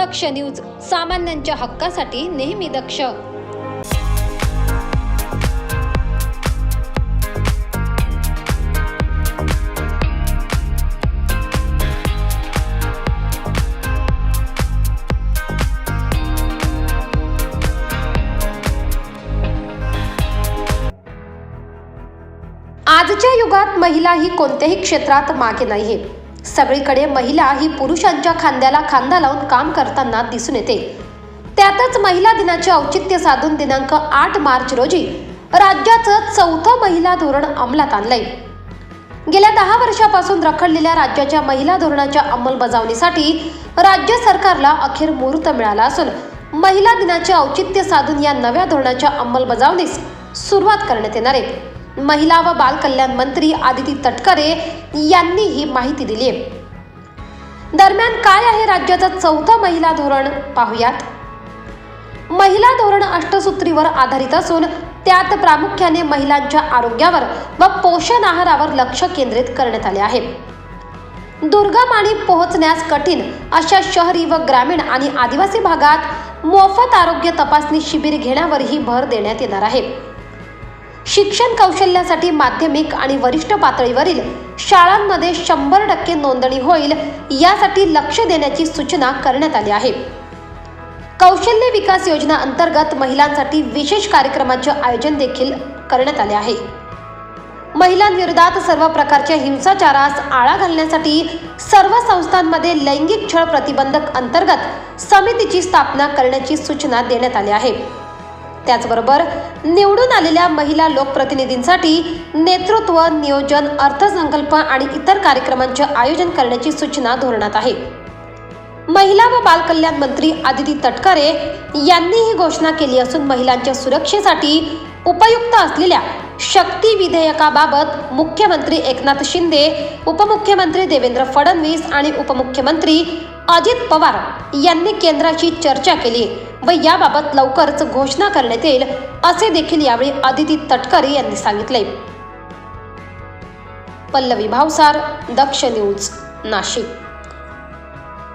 दक्ष news सामान्यांच्या हक्कासाठी नेहमी दक्ष. आजच्या युगात महिला ही कोणत्याही क्षेत्रात मागे नाहीये. सगळीकडे महिला ही पुरुषांच्या खांद्याला खांदा लावून काम करताना दिसून येते. त्यातच महिला दिनाचे औचित्य साधून दिनांक आठ मार्च रोजी राज्याचं चौथं महिला धोरण अंमलात आणलंय. गेल्या दहा वर्षापासून रखडलेल्या राज्याच्या महिला धोरणाच्या अंमलबजावणीसाठी राज्य सरकारला अखेर मुहूर्त मिळाला असून महिला दिनाचे औचित्य साधून या नव्या धोरणाच्या अंमलबजावणीस सुरुवात करण्यात येणार आहे. महिला व बालकल्याण मंत्री आदिती तटकरे यांनी ही माहिती दिली आहे. दरम्यान काय आहे राज्याचं चौथं महिला धोरण पाहुयात. महिला धोरण अष्टसूत्रीवर आधारित असून त्यात प्रामुख्याने महिलांच्या आरोग्यावर व पोषण आहारावर लक्ष केंद्रित करण्यात आले आहे. दुर्गम आणि पोहोचण्यास कठीण अशा शहरी व ग्रामीण आणि आदिवासी भागात मोफत आरोग्य तपासणी शिबिर घेण्यावरही भर देण्यात येणार आहे. शिक्षण कौशल्यासाठी माध्यमिक आणि वरिष्ठ पातळीवरील शाळांमध्ये शंभर टक्के नोंदणी होईल यासाठी लक्ष देण्याची सूचना करण्यात आली आहे. कौशल्य विकास योजना अंतर्गत महिलांसाठी विशेष कार्यक्रमाचे आयोजन देखील करण्यात आले आहे. महिलांविरोधात सर्व प्रकारच्या हिंसाचारास आळा घालण्यासाठी सर्व संस्थांमध्ये लैंगिक छळ प्रतिबंधक अंतर्गत समितीची स्थापना करण्याची सूचना देण्यात आली आहे. त्याचबरोबर निवडून आलेल्या महिला लोकप्रतिनिधींसाठी नेतृत्व नियोजन अर्थसंकल्प आणि इतर कार्यक्रमांचे आयोजन करण्याची सूचना धोरणात आहे. महिला व बालकल्याण मंत्री आदिती तटकरे यांनी ही घोषणा केली असून महिलांच्या सुरक्षेसाठी उपयुक्त असलेल्या शक्ती विधेयकाबाबत मुख्यमंत्री एकनाथ शिंदे उपमुख्यमंत्री देवेंद्र फडणवीस आणि उपमुख्यमंत्री अजित पवार यांनी केंद्राशी चर्चा केली. व याबाबत लवकरच घोषणा करण्यात येईल असे देखील यावेळी आदिती तटकरे यांनी सांगितले. पल्लवी भावसार दक्ष न्यूज नाशिक.